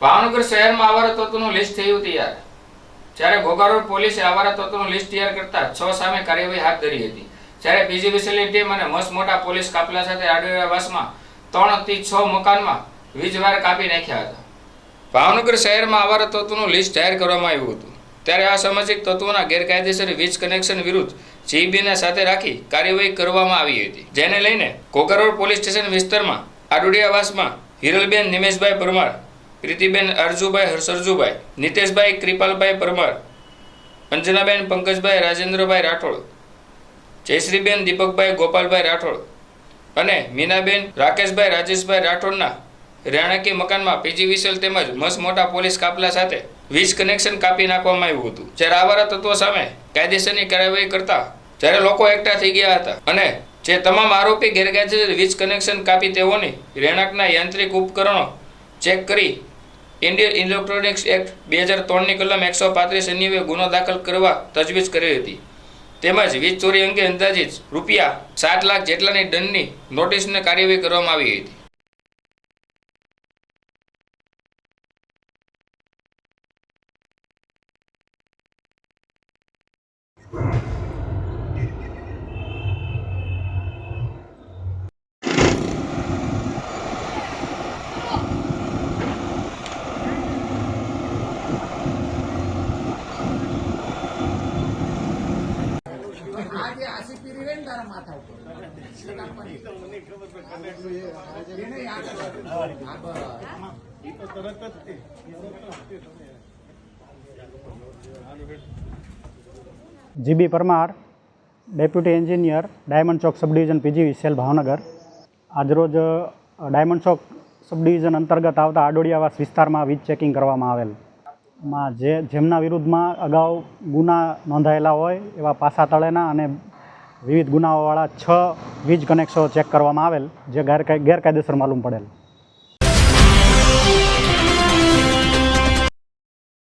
ભાવનગર શહેરમાં આવારા તત્વોનું લિસ્ટ થયું તૈયાર. જ્યારે ઘોઘા પોલીસે આવારા તત્વોનું લિસ્ટ તૈયાર કરતા છ સામે કાર્યવાહી હાથ ધરી હતી. જ્યારે પીજીવીસીની ટીમ અને મસ્ત મોટા પોલીસ કાફલા સાથે આડેવાસમાં ત્રણથી છ મકાનમાં વીજવાર કાપી નાખ્યા હતા. ભાવનગર શહેરમાં આવારા તત્વોનું લિસ્ટ જાહેર કરવામાં આવ્યું હતું. ત્યારે આ સામાજિક તત્વોના ગેરકાયદેસર વીજ કનેક્શન વિરુદ્ધ જીબીને સાથે રાખી કાર્યવાહી કરવામાં આવી હતી. જેને લઈને કોકરોડ પોલીસ સ્ટેશન વિસ્તારમાં આડુડિયાવાસમાં હિરલબેન નિમેશભાઈ પરમાર પ્રીતિબેન અરજુભાઈ હર્ષરજુભાઈ, નિતેશભાઈ, કૃપાલભાઈ પરમાર, અંજનાબેન, પંકજભાઈ, રાજેન્દ્રભાઈ રાઠોડ, જયશ્રીબેન, દીપકભાઈ, ગોપાલભાઈ રાઠોડ અને મીનાબેન, રાકેશભાઈ, રાજેશભાઈ રાઠોડના રેણાકી મકાનમાં પીજી વિસેલ તેમજ મસ મોટા પોલીસ કાફલા સાથે વીજ કનેક્શન કાપી નાખવામાં આવ્યું હતું. જ્યારે આવારા તત્વો સામે કાયદેસરની કાર્યવાહી કરતા જ્યારે લોકો એકઠા થઈ ગયા હતા અને જે તમામ આરોપી ગેરકાયદેસર વીજ કનેક્શન કાપી તેઓની રહેણાંકના યાંત્રિક ઉપકરણો ચેક કરી. ઇન્ડિયન ઇલેક્ટ્રોનિક્સ એક્ટ બે હજાર ત્રણની કલમ એકસો પાંત્રીસ અન્યવે ગુનો દાખલ કરવા તજવીજ કરી હતી. તેમજ વીજ ચોરી અંગે અંદાજિત રૂપિયા સાત લાખ જેટલાની દંડની નોટિસને કાર્યવાહી કરવામાં આવી હતી. આજે આશી પીરી રહી ને તારા માથા ઉપર. GB Parmar, deputy engineer, diamond chowk sub division PGVCL Bhavnagar. આજરોજ ડાયમંડ ચોક સબ ડિવિઝન અંતર્ગત આવતા આડોડિયાવાસ વિસ્તારમાં વીજ ચેકિંગ કરવામાં આવેલ. માં જે, જેમના વિરુદ્ધમાં અગાઉ ગુના નોંધાયેલા હોય, એવા પાસા તળેના અને વિવિધ ગુનાઓવાળા છ વીજ કનેક્શનો ચેક કરવામાં આવેલ, જે ગેરકાય, ગેરકાયદેસર માલુમ પડેલ.